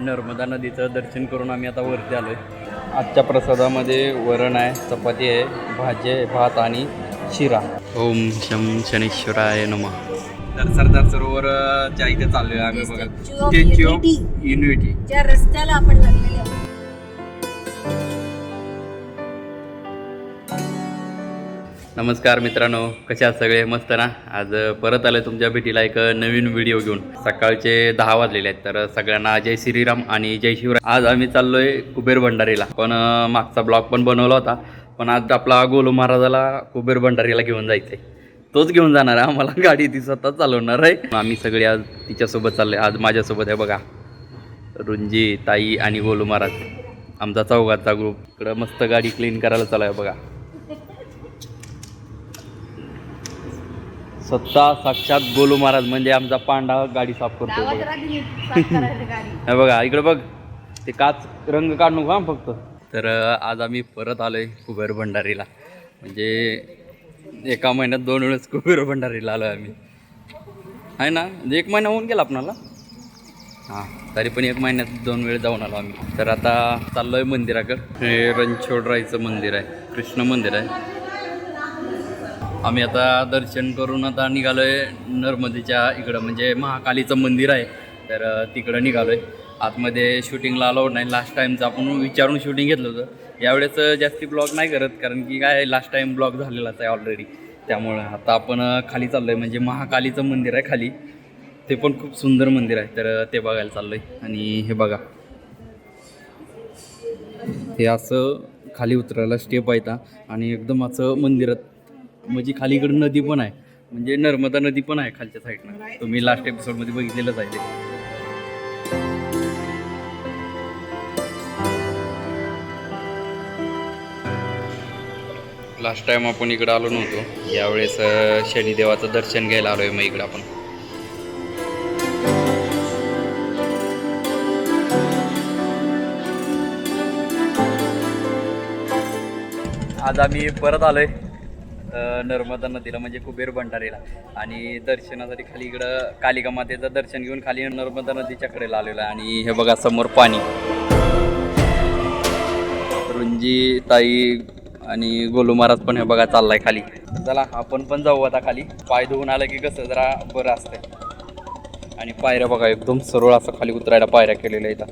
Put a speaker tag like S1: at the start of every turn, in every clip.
S1: नर्मदा नदीचं दर्शन करून आम्ही आता वरती आलो आहे आजच्या प्रसादामध्ये वरण आहे चपाती आहे भाजी आहे भात आणि शिरा. ओम शम शनेश्वराय नम. तर सरदार सरोवरच्या इथे चाललोय आम्ही बघा. Statue of. युनिटी
S2: ज्या रस्त्याला आपण लागलेले
S1: नमस्कार मित्रांनो कशा आहात सगळे? मस्त ना? आज परत आलं तुमच्या भेटीला एक नवीन व्हिडिओ घेऊन. सकाळचे दहा वाजलेले आहेत तर सगळ्यांना जय श्रीराम आणि जय शिवराम आज आम्ही चाललोय कुबेर भंडारीला. पण मागचा ब्लॉग पण बनवला होता. पण आज आपला गोलू महाराजाला कुबेर भंडारीला घेऊन जायचंय. तोच घेऊन जाणार आहे. आम्हाला गाडी ती स्वतः चालवणार आहे. आम्ही सगळे आज तिच्यासोबत चाललोय. आज माझ्यासोबत आहे बघा. रुंजी ताई आणि गोलू महाराज. आमचा चौघाचा ग्रुप इकडं मस्त गाडी क्लीन करायला चालू आहे बघा. स्वतः साक्षात गोलू महाराज म्हणजे आमचा पांडा गाडी साफ करतो
S2: गावात
S1: बघा.
S2: राहते नीट साफ करायला गाडी.
S1: हे बघा इकडे बघ. ते काच रंग काढ नको हा फक्त. तर अं, आज आम्ही परत आलोय कुबेर भंडारीला. म्हणजे एका महिन्यात दोन वेळेस कुबेर भंडारीला आलोय आम्ही. आहे ना? म्हणजे एक महिना होऊन गेला आपणाला? हां तरी पण एक महिन्यात दोन वेळ जाऊन आलो आम्ही. तर आता चाललोय मंदिराकडे. हे रणछोडरायचं मंदिर आहे. कृष्ण मंदिर आहे. आम्ही आता दर्शन करून आता निघालो आहे नर्मदेच्या इकडं म्हणजे महाकालीचं मंदिर आहे. तर तिकडं निघालो आहे आतमध्ये शूटिंगला अलाउड नाही. लास्ट टाईमचं आपण विचारून शूटिंग घेतलं होतं. यावेळेस जास्ती ब्लॉग नाही करत कारण की काय लास्ट टाईम ब्लॉग झालेलाच आहे ऑलरेडी त्यामुळं आता आपण खाली चाललो आहे म्हणजे महाकालीचं मंदिर आहे खाली. ते पण खूप सुंदर मंदिर आहे. तर ते बघायला चाललोय. आणि हे बघा. हे असं खाली उतरायला स्टेप आहे आणि एकदम असं मंदिरात म्हणजे खाली इकडे नदी पण आहे. म्हणजे नर्मदा नदी पण आहे खालच्या साईडनं तुम्ही लास्ट एपिसोडमध्ये बघितलेलंच आहे ते. लास्ट टाइम आपण इकडं आलो नव्हतो. यावेळेस शनिदेवाचं दर्शन घ्यायला आलोय मग इकडं आपण. आज आम्ही परत आलोय. अ, नर्मदा नदीला म्हणजे कुबेर भंडारीला. आणि दर्शनासाठी खाली इकडं कालिका मातेचं दर्शन घेऊन खाली नर्मदा नदीच्या कडेला आलेलो आहे. आणि हे बघा समोर पाणी. रुंजी ताई आणि गोलू महाराज पण हे बघा चाललाय खाली. चला आपण पण जाऊ आता खाली. पाय धुवून आलं की कसं जरा बरं असतंय. आणि पायऱ्या बघा एकदम सरळ असं खाली उतरायला पायऱ्या केलेल्या इथं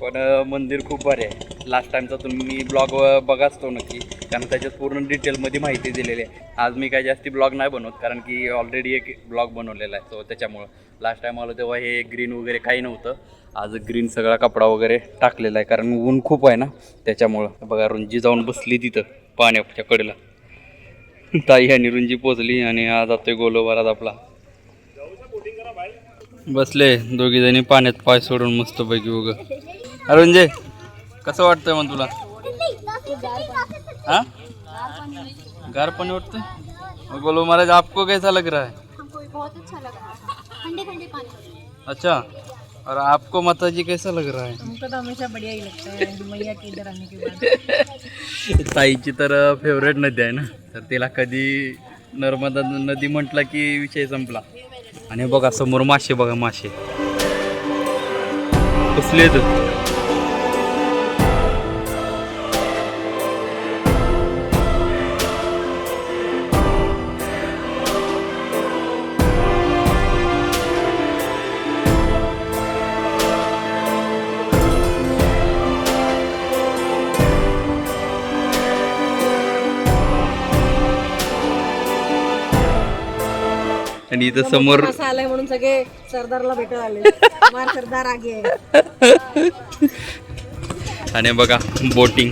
S1: पण मंदिर खूप भारी आहे. लास्ट टाईमचा तुम्ही ब्लॉग बघाच तो नक्की. कारण त्याच्यात पूर्ण डिटेलमध्ये माहिती दिलेली आहे. आज मी काय जास्ती ब्लॉग नाही बनवत कारण की ऑलरेडी एक ब्लॉग बनवलेला आहे. सो त्याच्यामुळं लास्ट टाईम आलो तेव्हा हे ग्रीन वगैरे काही नव्हतं. आज ग्रीन सगळा कपडा वगैरे टाकलेला आहे कारण ऊन खूप आहे ना. त्याच्यामुळं बघा रुंजी जाऊन बसली तिथं पाण्याच्या कडेला. ताई आणि रुंजी पोचली आणि आज जातोय गोलोबारात आपला. बसले दोघी जणी पाण्यात पाय सोडून मस्त पैकी उग. अरुणजे कसं वाटतंय मग तुला? हाँ? गार पानी वाटतंय? बोलो महाराज आपको कैसा लग रहा है?
S3: हमको भी बहुत अच्छा लग रहा है ठंडे ठंडे पानी
S1: अच्छा और आपको माता जी कैसा लग रहा है?
S2: हमको तो हमेशा बढ़िया ही लगता है मैया के इधर आने के बाद।
S1: ताईची तर फेवरेट नदी आहे ना? तर तिला कधी नर्मदा नदी म्हटला की विषय संपला. आणि बघा समोर मासे बघा मासे. कसले आहेत? आणि इथं समोर
S2: असं आलाय म्हणून सगळे सरदारला भेटायला आले मार सरदार आगे आहे.
S1: आणि बघा बोटिंग.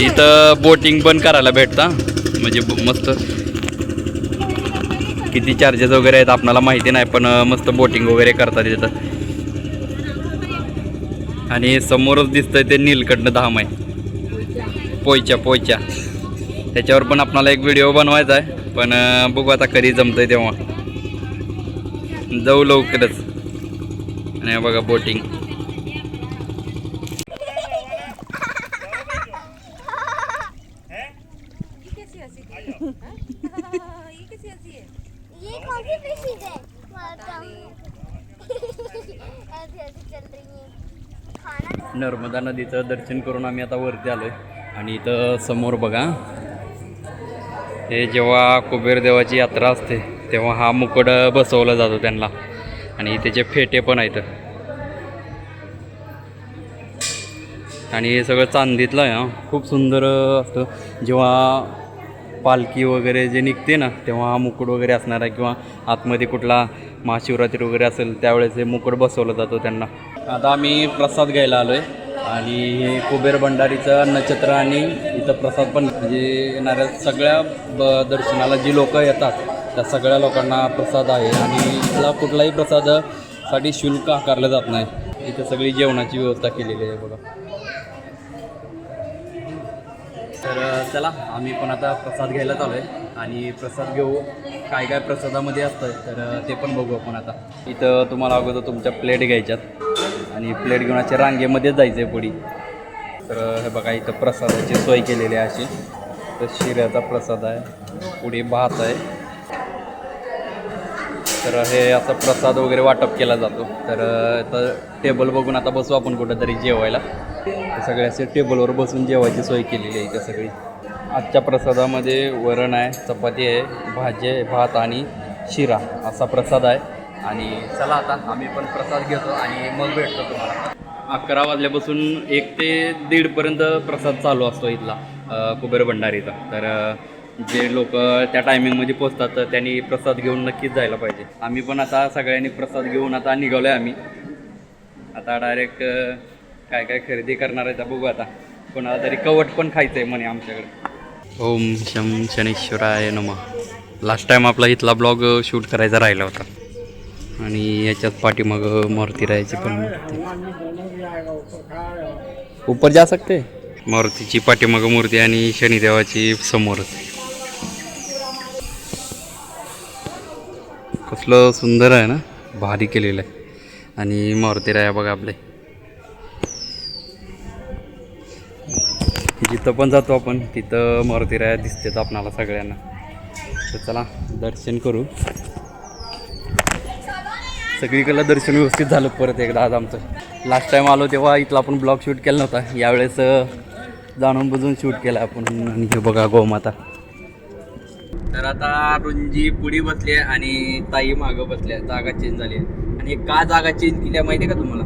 S1: इथं बोटिंग पण करायला भेटता म्हणजे ब- मस्त. किती चार्जेस वगैरे आहेत आपणाला माहिती नाही पण अं, मस्त बोटिंग वगैरे करतात इथं. आणि समोरच दिसतंय ते नीलकंठ धाम आहे. पोयच्या पोयच्या. त्याच्यावर पण आपणाला एक व्हिडिओ बनवायचा आहे. पण बघू आता कधी जमतंय तेव्हा. जाऊ लवकरच. आणि बघा बोटिंग. नर्मदा नदीचं दर्शन करून आम्ही आता वरती आलोय. आणि इथं समोर बघा हे जेव्हा कुबेर देवाची यात्रा असते तेव्हा हा मुकुड बसवला जातो त्यांना. आणि त्याचे फेटे पण आहेत. आणि हे सगळं चांदीतलं आहे खूप सुंदर असतं. जेव्हा पालखी वगैरे जे निघते ना तेव्हा हा मुकुट वगैरे असणार आहे किंवा आतमध्ये कुठला महाशिवरात्री वगैरे असेल त्यावेळेस हे मुकुट बसवलं जातो त्यांना. आता आम्ही प्रसाद घ्यायला आलो आहे आणि हे कुबेर भंडारीचं नक्षत्र आणि इथं प्रसाद पण म्हणजे येणाऱ्या सगळ्या ब दर्शनाला जी लोक येतात त्या सगळ्या लोकांना प्रसाद आहे. आणि इथला कुठलाही प्रसादासाठी शुल्क आकारलं जात नाही. इथं सगळी जेवणाची व्यवस्था केलेली आहे बघा. तर चला आम्ही पण आता प्रसाद घ्यायला चालू आहे. आणि प्रसाद घेऊ. काय काय प्रसादामध्ये असतं तर ते पण बघू आपण आता. इथं तुम्हाला अगोदर तुमच्या प्लेट घ्यायच्यात. आणि प्लेट घेऊन अशा रांगेमध्येच जायचं आहे पुढे. तर हे बघा इथं प्रसादाची सोय केलेली आहे अशी. तर शिऱ्याचा प्रसाद आहे. पुढे भात आहे. तर हे असा प्रसाद वगैरे वाटप केला जातो. तर आता टेबल बघून आता बसू आपण कुठंतरी जेवायला. सगळे असे टेबलवर बसून जेवायची सोय केलेली आहे इथं सगळी. आजच्या प्रसादामध्ये वरण आहे चपाती आहे भाजी आहे भात आणि शिरा असा प्रसाद आहे. आणि चला आता आम्ही पण प्रसाद घेतो आणि मग भेटतो तुम्हाला. अकरा वाजल्यापासून एक ते दीडपर्यंत प्रसाद चालू असतो इथला कुबेर भंडारीचा तर जे लोक त्या टायमिंगमध्ये पोचतात तर त्यांनी प्रसाद घेऊन नक्कीच जायला पाहिजे. आम्ही पण आता सगळ्यांनी प्रसाद घेऊन आता निघालो आहे आम्ही. आता डायरेक्ट काय काय खरेदी करणार आहे तर बघू आता. कोणाला तरी कवट पण खायचं आहे म्हणे आमच्याकडे. ओम शम शनेश्वराय नम. लास्ट टाईम आपला इथला ब्लॉग शूट करायचा राहिला होता. आणि याच्यात पाठीमाग मूर्ती राहायची पण. ऊपर जा सकते? मारुतीची पाठीमाग मूर्ती आणि शनिदेवाची समोरच कसलं सुंदर आहे ना? भारी केलेलं आहे. आणि मारुती राया बघा आपले. जिथं पण जातो आपण तिथं मारुती राया दिसतेच आपणाला सगळ्यांना. तर चला दर्शन करू. सगळीकडलं दर्शन व्यवस्थित झालं परत एकदा आज आमचं. लास्ट टाइम आलो तेव्हा इथला आपण ब्लॉग शूट केला नव्हता. यावेळेस जाणून बुजून शूट केला आपण. आणि हे बघा गोमाता. तर आता रुंजी पुढे बसली आहे आणि ताई मागं बसल्या जागा चेंज झाली आहे. आणि का जागा चेंज केली आहे माहिती आहे का तुम्हाला?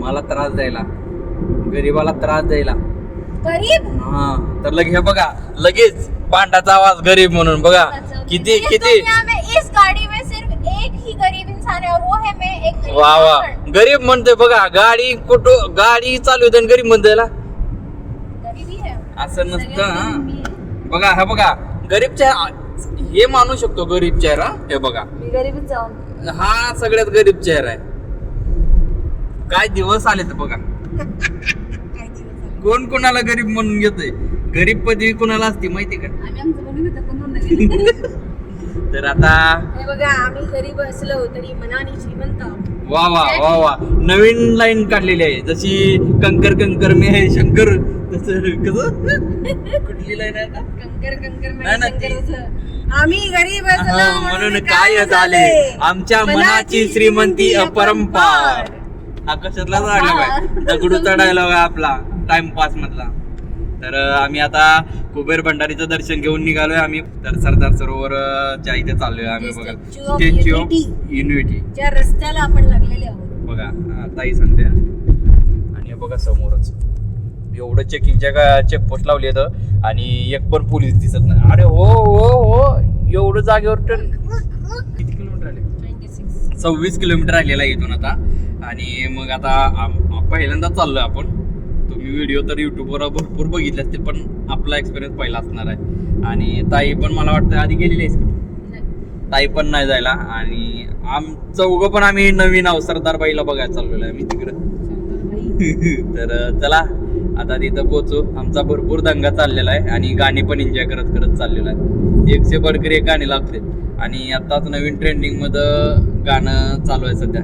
S1: मला त्रास द्यायला. गरीबाला त्रास द्यायला.
S3: गरीब?
S1: हा तर लगे हे बघा लगेच पांडाचा आवाज गरीब म्हणून. बघा किती किती
S3: इस गाड़ी में सिर्फ एक ही गरीब इंसान है और वो
S1: वा। गरीब म्हणतोय बघा गाडी कुठं गाडी चालू आहे आणि गरीब म्हणतोय
S3: है
S1: असं नसतं हा. बघा हा बघा गरीब चेहरा हे मानू शकतो गरीब चेहरा हे बघा.
S2: मी गरीबच जाऊन.
S1: हा सगळ्यात गरीब चेहरा आहे. काय दिवस आले तर बघा कोण कोणाला गरीब म्हणून घेतोय? गरीब पदवी कोणाला असते माहिती का?
S2: आम्ही आमचं बनवून होतं पण म्हणून
S1: तर आता
S2: हे बघा आम्ही गरीब असलो तरी मनाने श्रीमंत आहोत.
S1: वा वा वा वा. नवीन लाईन काढलेली आहे. जशी कंकर कंकर मी आहे शंकर तसं कसं? कुठली लाईन आहे आता?
S2: कंकर कंकर
S1: नाही ना, ती-
S2: शंकराचं. आम्ही गरीब असलो
S1: हा, म्हणून काय झाले आमच्या मनाची श्रीमंती अपरंपार. हा कशातला डायलॉग आहे. दगडूचा डायलॉग आहे आपला. टाइमपास मधला. तर आम्ही आता कुबेर भंडारीचं दर्शन घेऊन निघालोय आम्ही. तर सरदार सरोवरच्या इथे चाललोय आम्ही बघा. Statue of. युनिटी
S2: ज्या रस्त्याला आपण लागलेले आहोत.
S1: बघा ताई सांगते. आणि बघा समोरच. एवढं चेकिंगच्या का चेकपोस्ट लावली आहेत आणि एक पण पोलीस दिसत नाही. अरे हो हो हो. एवढं जागेवर टन किती किलोमीटर आले? सव्वीस किलोमीटर आहे इथून आता. आणि मग आता पहिल्यांदा चाललोय आपण. तुम्ही व्हिडिओ तर युट्यूबवर भरपूर बघितले असतील पण आपला एक्सपिरियन्स पहिला असणार आहे. आणि ताई पण मला वाटतं आधी गेलेली आहेस का? ताई पण नाही जायला. आणि आम चौघं पण आम्ही नवीन अवसरदार बाईला बघायला चाललेलो आहे मी तिकडं. तर चला आता तिथं पोहोचू. आमचा भरपूर दंगा चाललेला आहे आणि गाणी पण एन्जॉय करत करत चाललेला आहे. एकशे बडकर एक गाणी लागते. आणि आताच नवीन ट्रेंडिंगमध्ये गाणं चालू आहे सध्या.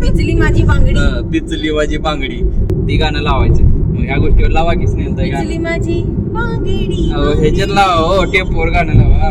S2: पिचली माझी बांगडी.
S1: पिचली वाजी बांगडी. ती गाणं लावायचं. या गोष्टीवर लावा की स्नेहल ताई
S2: पिचली
S1: गाणं
S2: माझी बांगडी
S1: ह्याच्यात लावा हो टेपवर गाणं लावा.